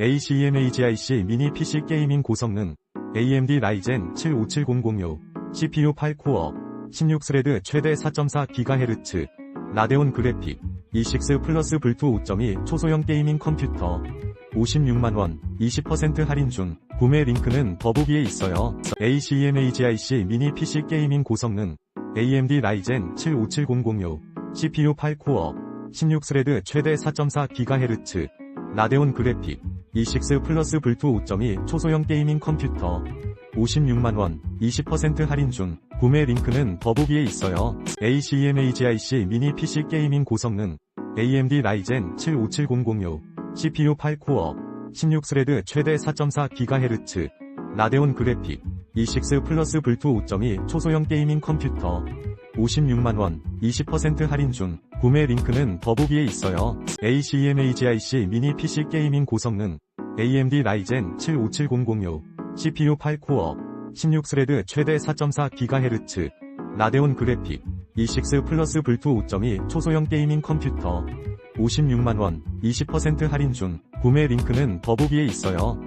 ACMAGIC 미니 PC 게이밍 고성능 AMD 라이젠 75700U CPU 8코어 16스레드 최대 4.4GHz 라데온 그래픽 E6 플러스 불투 5.2 초소형 게이밍 컴퓨터 56만원 20% 할인 중 구매 링크는 더보기에 있어요. ACMAGIC 미니 PC 게이밍 고성능 AMD 라이젠 75700U CPU 8코어 16스레드 최대 4.4GHz 라데온 그래픽 E6 플러스 불투 5.2 초소형 게이밍 컴퓨터 56만원 20% 할인 중 구매 링크는 더보기에 있어요. ACMAGIC 미니 PC 게이밍 고성능 AMD 라이젠 75700U CPU 8코어 16스레드 최대 4.4GHz 라데온 그래픽 E6 플러스 불투 5.2 초소형 게이밍 컴퓨터 56만원 20% 할인 중 구매 링크는 더보기에 있어요. ACMAGIC 미니 PC 게이밍 고성능 AMD 라이젠 75700U CPU 8코어. 16스레드 최대 4.4GHz 라데온 그래픽. E6 플러스 불투 5.2 초소형 게이밍 컴퓨터. 56만원 20% 할인 중 구매 링크는 더보기에 있어요.